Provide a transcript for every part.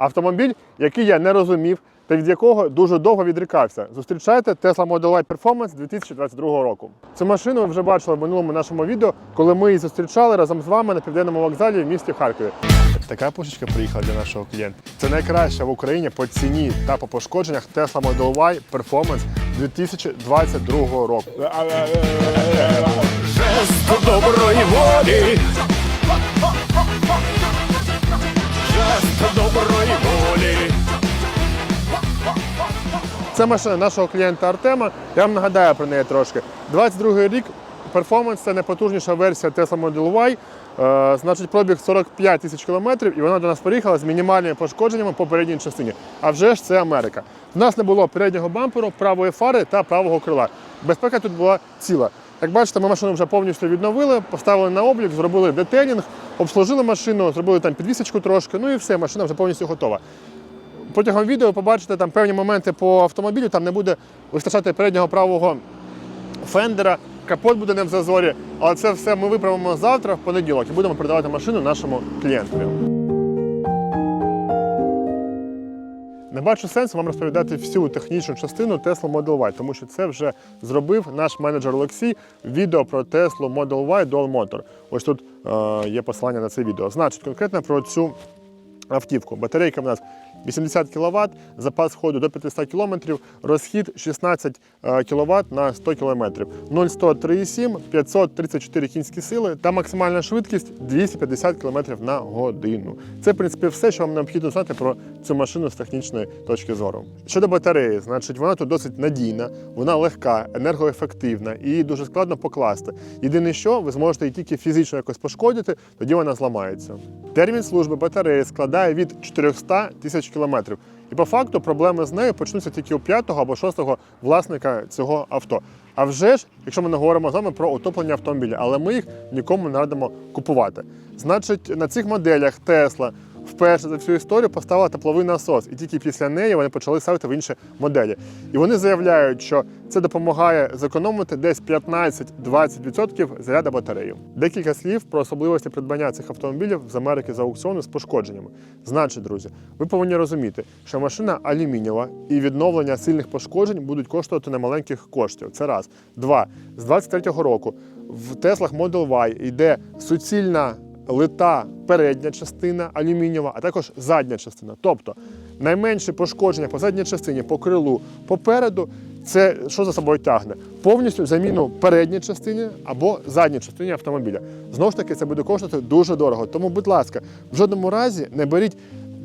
Автомобіль, який я не розумів та від якого дуже довго відрікався. Зустрічайте Tesla Model Y Performance 2022 року. Цю машину ви вже бачили в минулому нашому відео, коли ми її зустрічали разом з вами на південному вокзалі в місті Харкові. Така пушечка приїхала для нашого клієнта. Це найкраща в Україні по ціні та по пошкодженнях Tesla Model Y Performance 2022 року. Жест доброї волі. Це машина нашого клієнта Артема. Я вам нагадаю про неї трошки. 22 рік. Перформанс це найпотужніша версія Tesla Model Y. Е, значить, пробіг 45 тисяч кілометрів, і вона до нас приїхала з мінімальними пошкодженнями по передній частині. А вже ж це Америка. У нас не було переднього бамперу, правої фари та правого крила. Безпека тут була ціла. Як бачите, ми машину вже повністю відновили, поставили на облік, зробили детелінг, обслужили машину, зробили там підвісочку трошки, ну і все, машина вже повністю готова. Протягом відео побачите там певні моменти по автомобілю, там не буде вистачати переднього правого фендера, капот буде не в зазорі, але це все ми виправимо завтра, в понеділок, і будемо передавати машину нашому клієнтові. Не бачу сенсу вам розповідати всю технічну частину Tesla Model Y, тому що це вже зробив наш менеджер Олексій відео про Tesla Model Y Dual Motor. Ось тут е, є посилання на це відео. Значить, конкретно про цю автівку. Батарейка в нас 80 кВт, запас ходу до 500 км, розхід 16 кВт на 100 км, 0,103,7, 534 кінські сили та максимальна швидкість 250 км на годину. Це, в принципі, все, що вам необхідно знати про цю машину з технічної точки зору. Щодо батареї, значить, вона тут досить надійна, вона легка, енергоефективна і дуже складно покласти. Єдине, що ви зможете її тільки фізично якось пошкодити, тоді вона зламається. Термін служби батареї складає від 400 тисяч кілометрів. І по факту проблеми з нею почнуться тільки у п'ятого або шостого власника цього авто. А вже ж, якщо ми не говоримо з вами про утоплення автомобіля, але ми їх нікому не радимо купувати. Значить, на цих моделях Tesla вперше за всю історію поставила тепловий насос, і тільки після неї вони почали ставити в інші моделі. І вони заявляють, що це допомагає зекономити десь 15-20% заряду батареї. Декілька слів про особливості придбання цих автомобілів з Америки за аукціону з пошкодженнями. Значить, друзі, ви повинні розуміти, що машина алюмінієва і відновлення сильних пошкоджень будуть коштувати немаленьких коштів. Це раз. Два. З 23-го року в Теслах Model Y йде суцільна лита передня частина алюмінієва, а також задня частина. Тобто найменші пошкодження по задній частині, по крилу, попереду. Це що за собою тягне? Повністю заміну передній частині або задній частині автомобіля. Знову ж таки, це буде коштувати дуже дорого. Тому, будь ласка, в жодному разі не беріть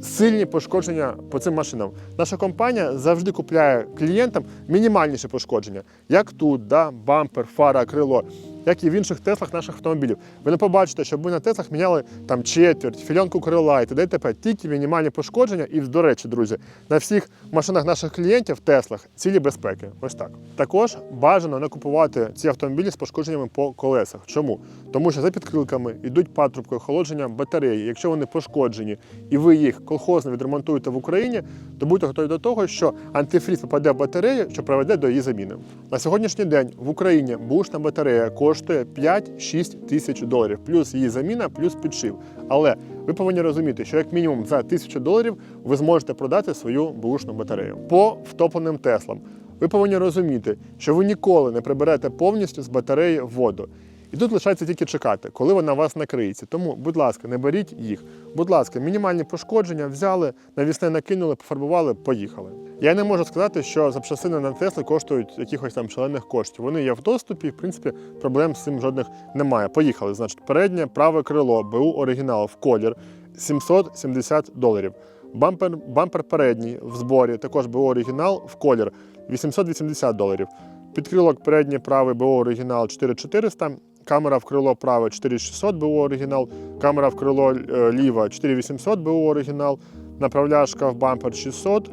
сильні пошкодження по цим машинам. Наша компанія завжди купляє клієнтам мінімальніші пошкодження, як тут, да, бампер, фара, крило, як і в інших теслах наших автомобілів. Ви не побачите, щоб ми на теслах міняли там четверть, фільонку крила і т.д. т.п. Тільки мінімальні пошкодження. І, до речі, друзі, на всіх машинах наших клієнтів теслах цілі безпеки. Ось так. Також бажано не купувати ці автомобілі з пошкодженнями по колесах. Чому? Тому що за підкрилками йдуть патрубки охолодження батареї. Якщо вони пошкоджені і ви їх колхозно відремонтуєте в Україні, то будьте готові до того, що антифріз попаде в батарею, що приведе до її заміни. На сьогоднішній день в Україні бушна батарея коштує 5-6 тисяч доларів, плюс її заміна, плюс підшив. Але ви повинні розуміти, що як мінімум за тисячу доларів ви зможете продати свою бушну батарею по втопленим теслам. Ви повинні розуміти, що ви ніколи не приберете повністю з батареї воду. І тут лишається тільки чекати, коли вона вас накриється. Тому, будь ласка, не беріть їх. Будь ласка, мінімальні пошкодження взяли, навісне накинули, пофарбували, поїхали. Я не можу сказати, що запчастини на Тесли коштують якихось там шалених коштів. Вони є в доступі, в принципі, проблем з цим жодних немає. Поїхали. Значить, переднє праве крило БУ оригінал в колір 770 доларів. Бампер, бампер передній в зборі, також БУ оригінал в колір 880 доларів. Підкрилок переднє праве БО оригінал 4400, камера в крило праве 4600 БО оригінал, камера в крило е, ліве 4800 БО оригінал, направляшка в бампер 600,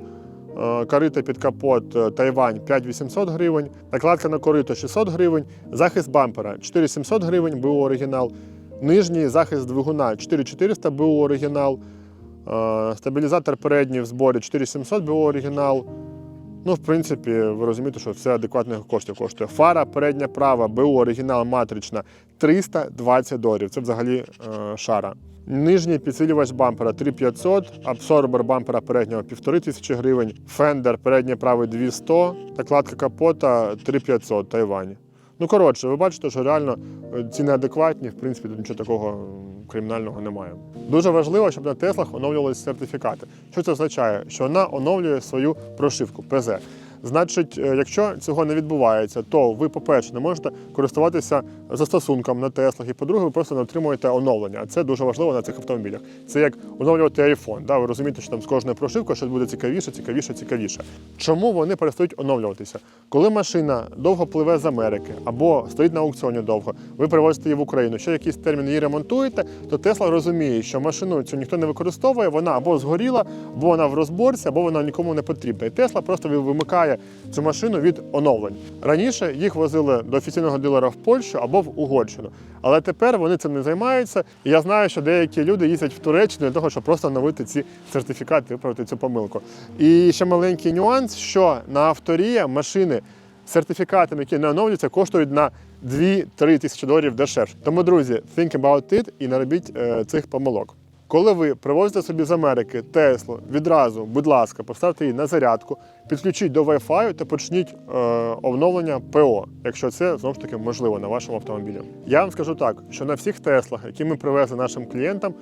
е, корита під капот е, Тайвань 5800 гривень, накладка на корито 600 гривень, захист бампера 4700 гривень БО оригінал, нижній захист двигуна 4400 БО оригінал, е, стабілізатор передній в зборі 4700 БО оригінал. Ну, в принципі, ви розумієте, що це адекватних коштів коштує. Фара передня права, БУ оригінал матрична 320 доларів. Це взагалі шара. Нижній підсилювач бампера 3500, абсорбер бампера переднього 1500 гривень, фендер передній правий 200, накладка капота 3500 Тайвань. Ну, коротше, ви бачите, що реально е, ціни адекватні, в принципі, тут нічого такого кримінального немає. Дуже важливо, щоб на Теслах оновлювалися сертифікати. Що це означає? Що вона оновлює свою прошивку ПЗ. Значить, е, якщо цього не відбувається, то ви, по-перше, не можете користуватися застосунком на Теслах, і по-друге, ви просто не отримуєте оновлення. А це дуже важливо на цих автомобілях. Це як оновлювати iPhone. Да? Ви розумієте, що там з кожною прошивкою щось буде цікавіше, цікавіше, цікавіше. Чому вони перестають оновлюватися? Коли машина довго пливе з Америки або стоїть на аукціоні довго, ви привозите її в Україну, ще якийсь термін її ремонтуєте, то Тесла розуміє, що машину цю ніхто не використовує, вона або згоріла, або вона в розборці, або вона нікому не потрібна. І Тесла просто вимикає цю машину від оновлень. Раніше їх возили до офіційного дилера в Польщу або в Угорщину. Але тепер вони цим не займаються. І я знаю, що деякі люди їздять в Туреччину для того, щоб просто оновити ці сертифікати, виправити цю помилку. І ще маленький нюанс, що на авторія машини з сертифікатами, які не оновлюються, коштують на 2-3 тисячі доларів дешевше. Тому, друзі, think about it і не робіть е, цих помилок. Коли ви привозите собі з Америки Теслу, відразу, будь ласка, поставте її на зарядку, підключіть до Wi-Fi та почніть е, оновлення ПО, якщо це знову ж таки можливо на вашому автомобілі. Я вам скажу так, що на всіх Теслах, які ми привезли нашим клієнтам,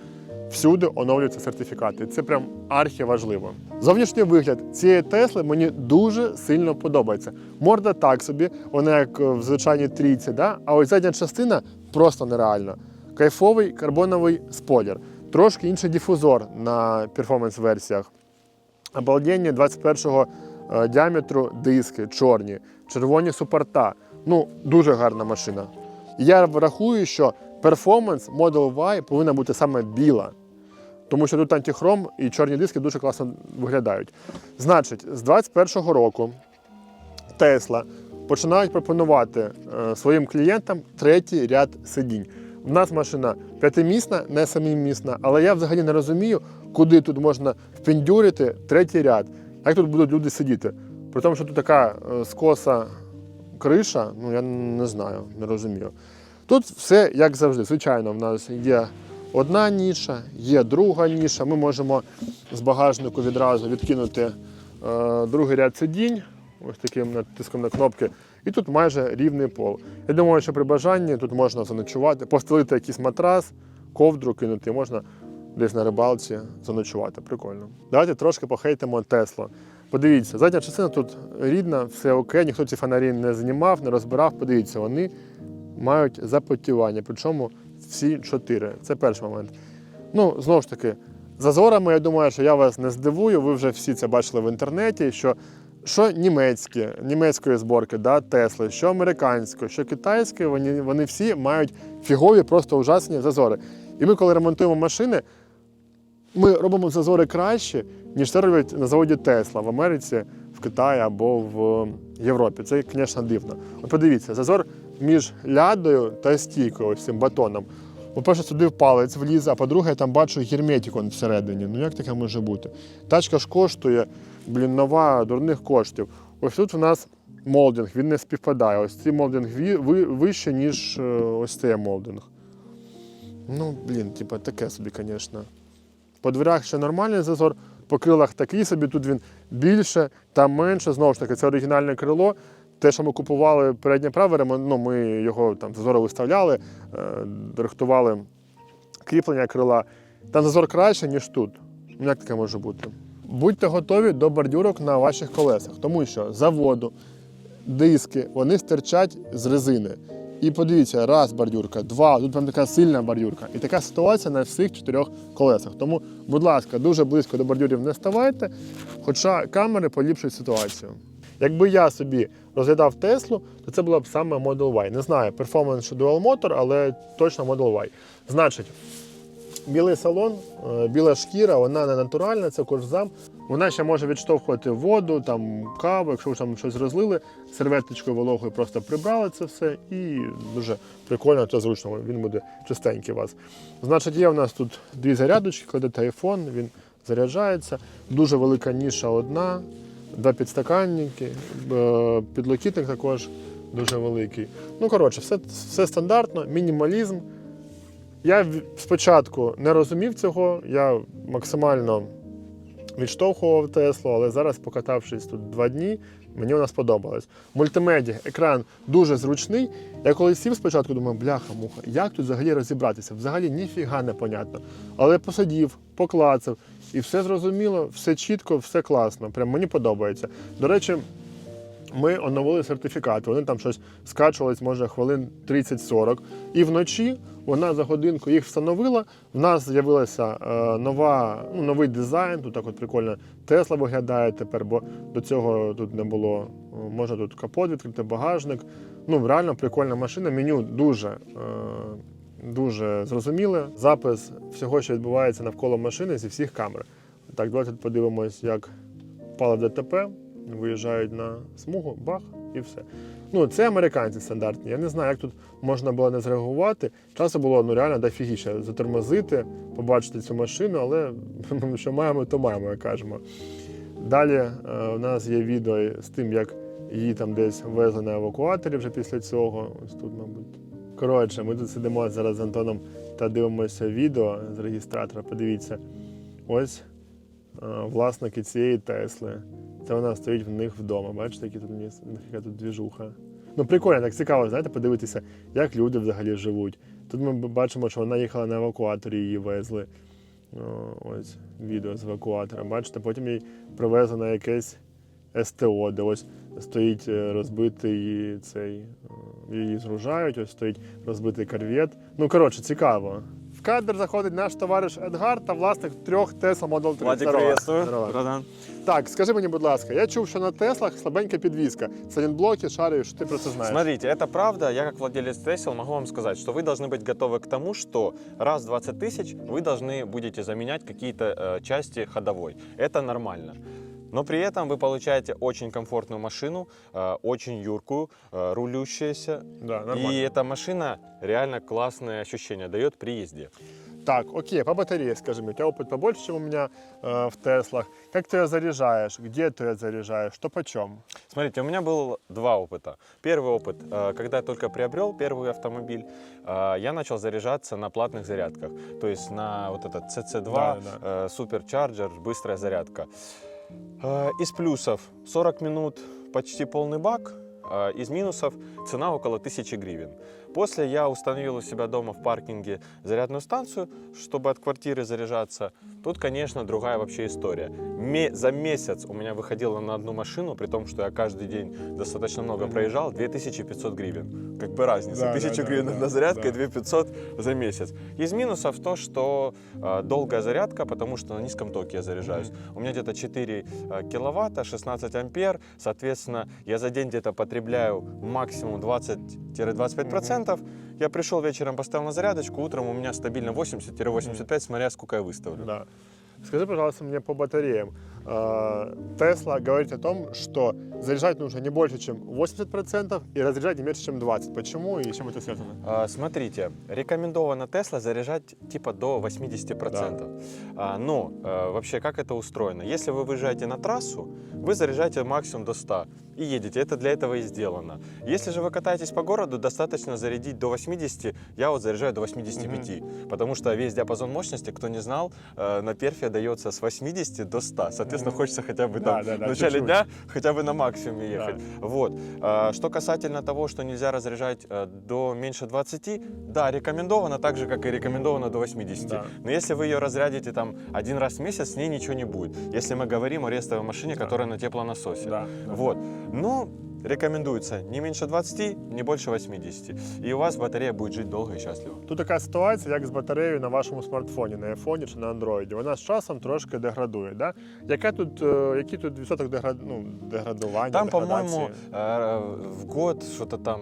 всюди оновлюються сертифікати. Це прям архіважливо. Зовнішній вигляд цієї Тесли мені дуже сильно подобається. Морда так собі, вона як в звичайній трійці, да? а ось задня частина просто нереальна. Кайфовий карбоновий спойлер. Трошки інший дифузор на перформанс-версіях. Обалденні 21-го е, діаметру диски, чорні, червоні супорта. Ну, дуже гарна машина. І я рахую, що перформанс Model Y повинна бути саме біла. Тому що тут антихром і чорні диски дуже класно виглядають. Значить, з 21-го року Тесла починають пропонувати е, своїм клієнтам третій ряд сидінь. У нас машина п'ятимісна, не семимісна, але я взагалі не розумію, куди тут можна впендюрити третій ряд. Як тут будуть люди сидіти? При тому, що тут така е, скоса криша, ну я не знаю, не розумію. Тут все як завжди. Звичайно, в нас є одна ніша, є друга ніша. Ми можемо з багажнику відразу відкинути е, другий ряд сидінь, ось таким натиском на кнопки. І тут майже рівний пол. Я думаю, що при бажанні тут можна заночувати, постелити якийсь матрас, ковдру кинути, можна десь на рибалці заночувати. Прикольно. Давайте трошки похейтимо Теслу. Подивіться, задня частина тут рідна, все окей, ніхто ці фонарі не знімав, не розбирав. Подивіться, вони мають запотівання, причому всі чотири. Це перший момент. Ну, знову ж таки, зазорами, я думаю, що я вас не здивую, ви вже всі це бачили в інтернеті, що що німецькі, німецької зборки, да, Тесли, що американської, що китайської, вони, вони всі мають фігові, просто ужасні зазори. І ми, коли ремонтуємо машини, ми робимо зазори краще, ніж це роблять на заводі Тесла в Америці, в Китаї або в Європі. Це, звісно, дивно. От подивіться, зазор між лядою та стійкою, ось цим батоном. По-перше, сюди в палець вліз, а по-друге, я там бачу герметик он всередині. Ну як таке може бути? Тачка ж коштує, блін, нова, дурних коштів. Ось тут у нас молдинг, він не співпадає. Ось цей молдинг вище, ніж е, ось цей молдинг. Ну, блін, типа таке собі, звісно. По дверях ще нормальний зазор, по крилах такий собі, тут він більше, там менше. Знову ж таки, це оригінальне крило. Те, що ми купували переднє праве, ну, ми його там зазори виставляли, е, рихтували кріплення крила. Там зазор краще, ніж тут. Ну, Як таке може бути? Будьте готові до бордюрок на ваших колесах, тому що заводу, диски, вони стирчать з резини. І подивіться, раз бордюрка, два, тут прям така сильна бордюрка. І така ситуація на всіх чотирьох колесах. Тому, будь ласка, дуже близько до бордюрів не ставайте, хоча камери поліпшують ситуацію. Якби я собі розглядав Теслу, то це була б саме Model Y. Не знаю, перформанс чи Dual Motor, але точно Model Y. Значить, білий салон, е, біла шкіра, вона не натуральна, це кожзам. Вона ще може відштовхувати воду, там каву, якщо ви там щось розлили, серветочкою вологою просто прибрали це все і дуже прикольно та зручно. Він буде чистенький у вас. Значить, є в нас тут дві зарядочки, кладете айфон, він заряджається. Дуже велика ніша одна, два підстаканники, е, підлокітник також дуже великий. Ну, коротше, все, все стандартно, мінімалізм. Я спочатку не розумів цього, я максимально відштовхував Теслу, але зараз, покатавшись тут два дні, мені вона сподобалась. Мультимедіа, екран дуже зручний. Я коли сів спочатку, думаю, бляха-муха, як тут взагалі розібратися? Взагалі ніфіга не понятно. Але посидів, поклацав, і все зрозуміло, все чітко, все класно. Прям мені подобається. До речі, ми оновили сертифікати. Вони там щось скачувались, може, хвилин 30-40. І вночі вона за годинку їх встановила. В нас з'явилася е, нова, ну, новий дизайн. Тут так от прикольно Тесла виглядає тепер, бо до цього тут не було. Е, Можна тут капот відкрити, багажник. Ну, реально прикольна машина. Меню дуже. Е, Дуже зрозуміле. Запис всього, що відбувається навколо машини зі всіх камер. Так, давайте подивимось, як впали ДТП, виїжджають на смугу, бах, і все. Ну, це американці стандартні. Я не знаю, як тут можна було не зреагувати. Часу було ну, реально дофігіше затормозити, побачити цю машину, але що маємо, то маємо, як кажемо. Далі е, у нас є відео з тим, як її там десь везли на евакуаторі вже після цього. Ось тут, мабуть. Коротше, ми тут сидимо зараз з Антоном та дивимося відео з реєстратора. Подивіться, ось е, власники цієї Тесли. Це вона стоїть в них вдома. Бачите, які тут яка тут двіжуха. Ну, прикольно, так цікаво, знаєте, подивитися, як люди взагалі живуть. Тут ми бачимо, що вона їхала на евакуаторі, її везли. О, ось відео з евакуатора. Бачите, потім її привезли на якесь СТО, де ось стоїть е, розбитий цей. Її згружають, ось стоїть розбитий корвет. Ну, коротше, цікаво. В кадр заходить наш товариш Едгар та власник трьох Tesla Model 3. Владик, Здорово. приветствую. Здорово. Братан. Так, скажи мені, будь ласка, я чув, що на Теслах слабенька підвізка. Салінблоки, шарю, що ти про це знаєш? Смотрите, это правда. Я как владелец Tesla могу вам сказать, что вы должны быть готовы к тому, что раз в 20 тысяч вы должны будете заменять какие-то э, части ходовой. Это нормально. Но при этом вы получаете очень комфортную машину, э, очень юркую, э, рулющаяся. Да, нормально. И эта машина реально классные ощущения дает при езде. Так, окей, по батарее, скажи мне, у тебя опыт побольше, чем у меня э, в Теслах. Как ты ее заряжаешь? Где ты ее заряжаешь? Что почем? Смотрите, у меня был два опыта. Первый опыт, э, когда я только приобрел первый автомобиль, э, я начал заряжаться на платных зарядках. То есть на вот этот CC2, Да, да. э, суперчарджер, быстрая зарядка. Э, Из плюсов 40 минут почти полный бак, э, из минусов цена около 1000 гривен. После я установил у себя дома в паркинге зарядную станцию, чтобы от квартиры заряжаться. Тут, конечно, другая вообще история. За месяц у меня выходило на одну машину, при том, что я каждый день достаточно много проезжал, 2500 гривен. Как бы разница. Да, 1000 да, да, гривен да, на зарядку и да. 2500 за месяц. Из минусов то, что э, долгая зарядка, потому что на низком токе я заряжаюсь. У меня где-то 4 э, киловатта, 16 ампер. Соответственно, я за день где-то потребляю максимум 20-25%. Я пришел вечером, поставил на зарядочку, утром у меня стабильно 80-85, смотря сколько я выставлю. Да. Скажи, пожалуйста, мне по батареям. Э, Тесла говорит о том, что заряжать нужно не больше, чем 80% и разряжать не меньше, чем 20%. Почему и чем это связано? А, Смотрите, рекомендовано Тесла заряжать типа до 80%. А, Но э, вообще как это устроено? Если вы выезжаете на трассу, вы заряжаете максимум до 100 и едете. Это для этого и сделано. Если же вы катаетесь по городу, достаточно зарядить до 80. Я вот заряжаю до 85. Потому что весь диапазон мощности, кто не знал, э, на перфе дается с 80 до 100. Соответственно, хочется хотя бы Да, там да, да, в начале чуть-чуть. дня хотя бы на максимуме ехать. Вот. А, Что касательно того, что нельзя разряжать э, до меньше 20, да, рекомендовано, так же, как и рекомендовано до 80. Да. Но если вы ее разрядите там один раз в месяц, с ней ничего не будет. Если мы говорим о рестовой машине, Да. которая на теплонасосе. Да, да. Вот. Ну, рекомендуется не меньше 20, не больше 80. И у вас батарея будет жить долго и счастливо. Тут така ситуація, як з батареєю на вашому смартфоні, на айфоні чи на андроїді. Вона з часом трошки деградує. Да? Яке тут, е, який тут відсоток деград... ну, деградування? Там, деградації? по-моему, э, в год что-то там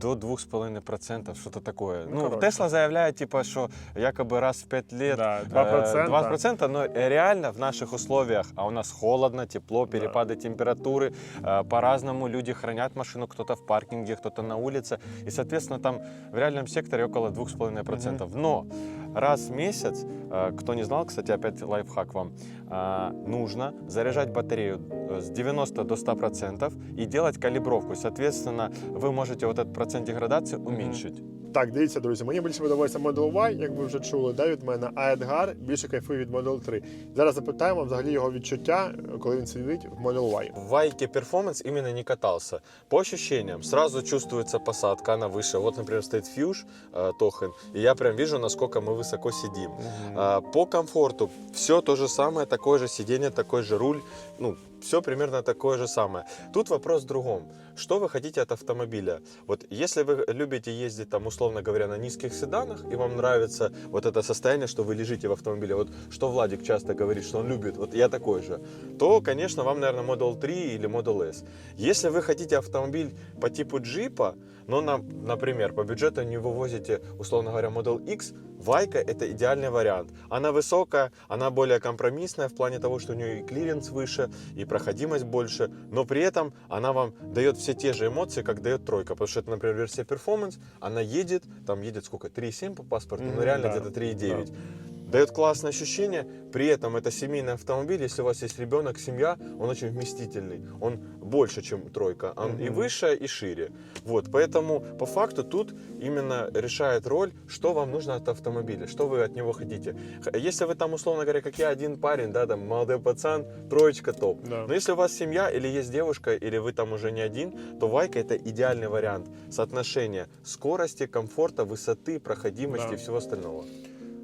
до 2,5%, что-то такое. Ну, Ну, короче. Тесла заявляет, типа, что якобы раз в 5 лет Да, э, 2%. 2%, но реально в наших условиях, а у нас холодно, тепло, перепады температуры, э, по-разному люди хранят машину, кто-то в паркинге, кто-то на улице, и, соответственно, там в реальном секторе около 2,5%. Но раз в месяц, э, кто не знал, кстати, опять лайфхак вам, э, нужно заряжать батарею э, с 90 до 100% и делать калибровку. Соответственно, вы можете вот этот процент деградации уменьшить. Так, дивіться, друзі, мені більше подобається Model Y, як ви вже чули, да, від мене, а Едгар більше кайфує від Model 3. Зараз запитаємо взагалі його відчуття, коли він сидить в Model Y. В Вайке перформанс именно не катался. По ощущениям, сразу чувствуется посадка, она выше. Вот, например, стоит фьюж э, Тохен, и я прям вижу, насколько мы высоко сидим. А, по комфорту все то же самое, такое же сиденье, такой же руль, ну, все примерно такое же самое. Тут вопрос в другом. Что вы хотите от автомобиля? Вот если вы любите ездить, там, условно говоря, на низких седанах, и вам нравится вот это состояние, что вы лежите в автомобиле, вот что Владик часто говорит, что он любит, вот я такой же, то, конечно, вам, наверное, Model 3 или Model S. Если вы хотите автомобиль по типу джипа, но, на, например, по бюджету не вывозите, условно говоря, Model X, Вайка это идеальный вариант. Она высокая, она более компромиссная в плане того, что у нее и клиренс выше, и проходимость больше, но при этом она вам дает все те же эмоции, как дает тройка. Потому что это, например, версия перформанс, она едет, там едет сколько, 3,7 по паспорту, Мгм, но реально да, где-то 3,9. Дает классное ощущение, при этом это семейный автомобиль, если у вас есть ребенок, семья, он очень вместительный, он больше, чем тройка, он и Мгм. выше, и шире. Вот, поэтому по факту тут именно решает роль, что вам нужно от автомобиля, что вы от него хотите. Если вы там, условно говоря, как я, один парень, да, там, молодой пацан, троечка топ. Да. Но если у вас семья или есть девушка, или вы там уже не один, то Вайка это идеальный вариант соотношения скорости, комфорта, высоты, проходимости Да. и всего остального.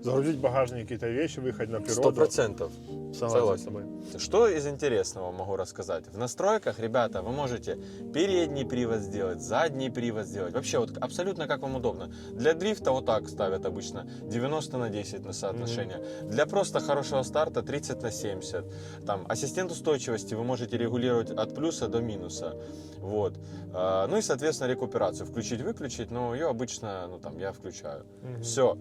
Загрузить какие-то вещи, выехать на Сто природу. процентов. Согласен Согласен. Что из интересного могу рассказать? В настройках, ребята, вы можете передний привод сделать, задний привод сделать. Вообще вот абсолютно как вам удобно. Для дрифта вот так ставят обычно 90 на 10 на соотношение. Для просто хорошего старта 30 на 70. Там ассистент устойчивости вы можете регулировать от плюса до минуса. Вот. А, Ну и, соответственно, рекуперацию. Включить-выключить, но ее обычно, ну там, я включаю. Все.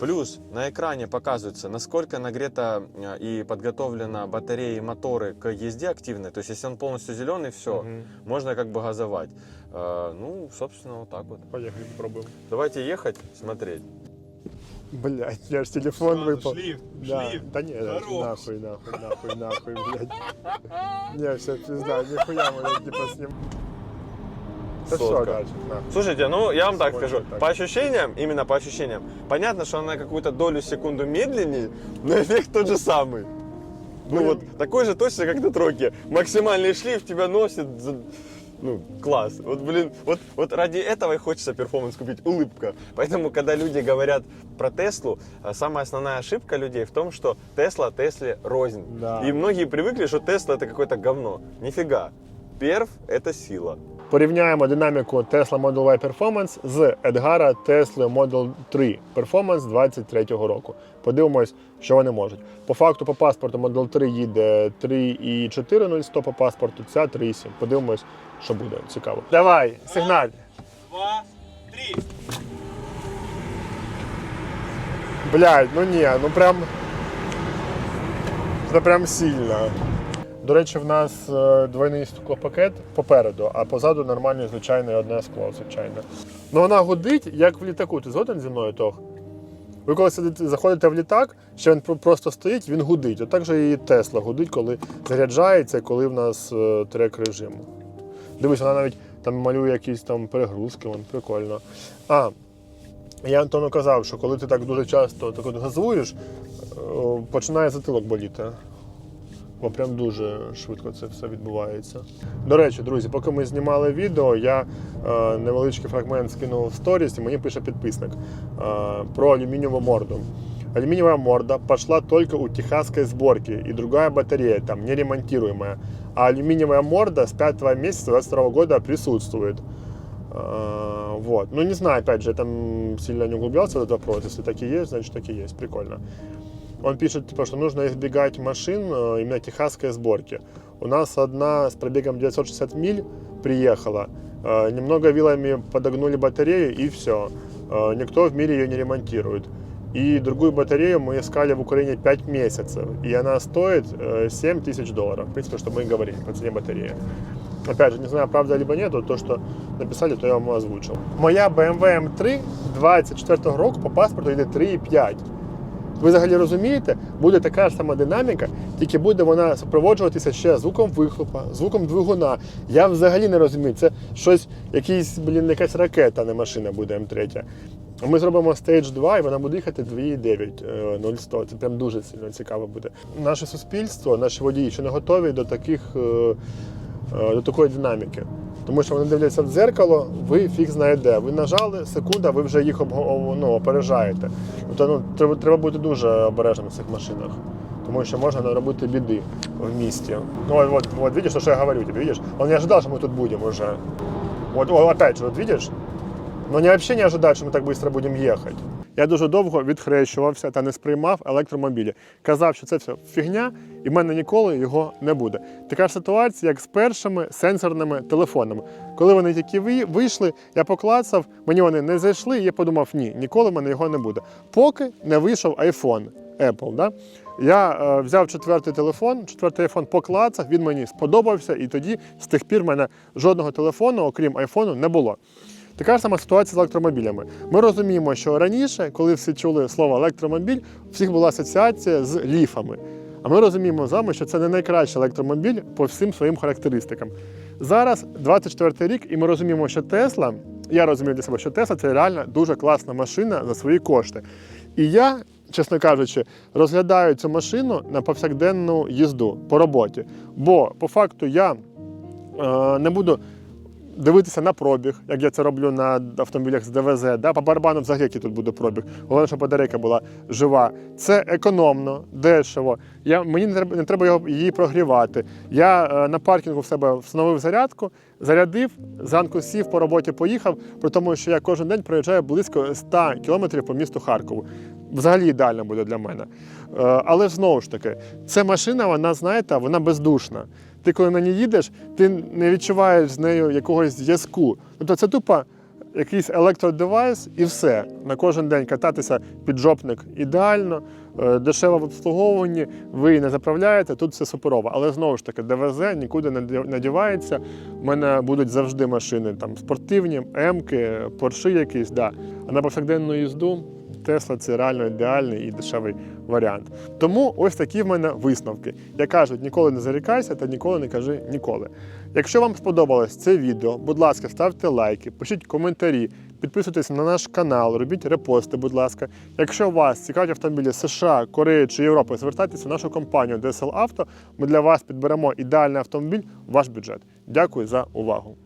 Плюс на экране показывается, насколько нагрета э, и подготовлена батарея и моторы к езде активной. То есть, если он полностью зеленый, все, Мгм. можно как бы газовать. Э, Ну, собственно, вот так вот. Поехали, попробуем. Давайте ехать, смотреть. Блять, я ж телефон выпал. шлиф, Да, шлиф. да не, Хорош. нахуй, нахуй, нахуй, нахуй, блядь. Не, все, пизда, нихуя мы типа ним. Да все, Сотка. дальше. Слушайте, ну я вам так скажу, так. по ощущениям, именно по ощущениям, понятно, что она какую-то долю секунду медленнее, но эффект тот же самый. Ну вот такой же точно, как на тройке. Максимальный шлиф тебя носит. Ну, класс. Вот, блин, вот, вот ради этого и хочется перформанс купить. Улыбка. Поэтому, когда люди говорят про Теслу, а, самая основная ошибка людей в том, что Тесла Тесле рознь. Да. И многие привыкли, что Тесла это какое-то говно. Нифига. Перв это сила. Порівняємо динаміку Tesla Model Y Performance з Едгара Tesla Model 3 Performance 23-го року. Подивимось, що вони можуть. По факту, по паспорту Model 3 їде 3,40100 по паспорту, ця 3,7. Подивимось, що буде. Цікаво. Давай, сигналь. Два, три. Блядь, ну ні, ну прям. Це прям сильно. До речі, в нас е, двойний склопакет попереду, а позаду нормальне звичайне одне скло, звичайно. Ну вона гудить, як в літаку. Ти згоден зі мною, Тох? Ви коли сидите, заходите в літак, що він просто стоїть, він гудить. Отак же і Тесла гудить, коли заряджається, коли в нас е, трек режим. Дивись, вона навіть там малює якісь там перегрузки, вон, прикольно. А, я Антону казав, що коли ти так дуже часто так от газуєш, е, починає затилок боліти. Бо прям дуже швидко це все відбувається. До речі, друзі, поки ми знімали відео, я е, невеличкий фрагмент скинув в сторіс, і мені пише підписник е, про алюмінієву морду. Алюминиевая морда пошла только у техасской сборки и другая батарея, там, неремонтируемая. А алюминиевая морда с 5 месяца 22 года присутствует. А, Вот. Ну, не знаю, опять же, я там сильно не углублялся в этот вопрос. Если так и есть, значит так и есть. Прикольно. Он пишет, типа, что нужно избегать машин э, именно техасской сборки. У нас одна с пробегом 960 миль приехала. Э, Немного вилами подогнули батарею и все. Никто в мире ее не ремонтирует. И другую батарею мы искали в Украине 5 месяцев. И она стоит э, 7 тысяч долларов. В принципе, что мы и говорили по цене батареи. Опять же, не знаю, правда либо нет, то, что написали, то я вам озвучил. Моя BMW M3 24 року по паспорту йде 3,5. Ви взагалі розумієте, буде така ж сама динаміка, тільки буде вона супроводжуватися ще звуком вихлопа, звуком двигуна. Я взагалі не розумію. Це щось, якийсь, блін, якась ракета, не машина буде М3. Ми зробимо Stage 2, і вона буде їхати 2,9 0100. Це прям дуже сильно цікаво буде. Наше суспільство, наші водії ще не готові до таких е, е, до такої динаміки. Тому що вони дивляться в дзеркало, ви фіг знаєте. Ви нажали, секунда, ви вже їх ну, опережаєте. Тобто ну, треба, треба бути дуже обережним в цих машинах. Тому що можна наробити біди в місті. Ну, от, от, от видиш, що я говорю тебе, видишь? Он не ожидал, что мы тут будем уже. Вот, о, опять же, вот видишь? Но они вообще не ожидають, що ми так швидко будемо їхати. Я дуже довго відхрещувався та не сприймав електромобілі. Казав, що це все фігня, і в мене ніколи його не буде. Така ж ситуація, як з першими сенсорними телефонами. Коли вони тільки вийшли, я поклацав, мені вони не зайшли, і я подумав, ні, ніколи в мене його не буде. Поки не вийшов iPhone Apple. Да? Я е, взяв четвертий телефон, четвертий iPhone поклацав, він мені сподобався, і тоді з тих пір в мене жодного телефону, окрім айфону, не було. Така ж сама ситуація з електромобілями. Ми розуміємо, що раніше, коли всі чули слово електромобіль, у всіх була асоціація з ліфами. А ми розуміємо з вами, що це не найкращий електромобіль по всім своїм характеристикам. Зараз 24 рік, і ми розуміємо, що Тесла, я розумію для себе, що Тесла це реально дуже класна машина за свої кошти. І я, чесно кажучи, розглядаю цю машину на повсякденну їзду по роботі. Бо по факту я е, не буду дивитися на пробіг, як я це роблю на автомобілях з ДВЗ. Да? По барабану взагалі який тут буде пробіг. Головне, щоб батарейка була жива. Це економно, дешево. Я, мені не треба, не треба її прогрівати. Я е, на паркінгу в себе встановив зарядку, зарядив, зранку сів по роботі, поїхав, при тому, що я кожен день проїжджаю близько 100 кілометрів по місту Харкову. Взагалі ідеально буде для мене. Е, Але знову ж таки, ця машина, вона, знаєте, вона бездушна. Ти коли на ній їдеш, ти не відчуваєш з нею якогось зв'язку. Тобто це тупо якийсь електродевайс і все. На кожен день кататися піджопник ідеально, е, дешево в обслуговуванні, ви її не заправляєте, тут все суперово. Але знову ж таки, ДВЗ нікуди не дів- не дівається. У мене будуть завжди машини там спортивні, М-ки, Порши якісь, да. А на повсякденну їзду Тесла це реально ідеальний і дешевий варіант. Тому ось такі в мене висновки. Як кажуть, ніколи не зарікайся та ніколи не кажи ніколи. Якщо вам сподобалось це відео, будь ласка, ставте лайки, пишіть коментарі, підписуйтесь на наш канал, робіть репости, будь ласка. Якщо вас цікавлять автомобілі США, Кореї чи Європи, звертайтеся в нашу компанію DSL Auto. Ми для вас підберемо ідеальний автомобіль у ваш бюджет. Дякую за увагу.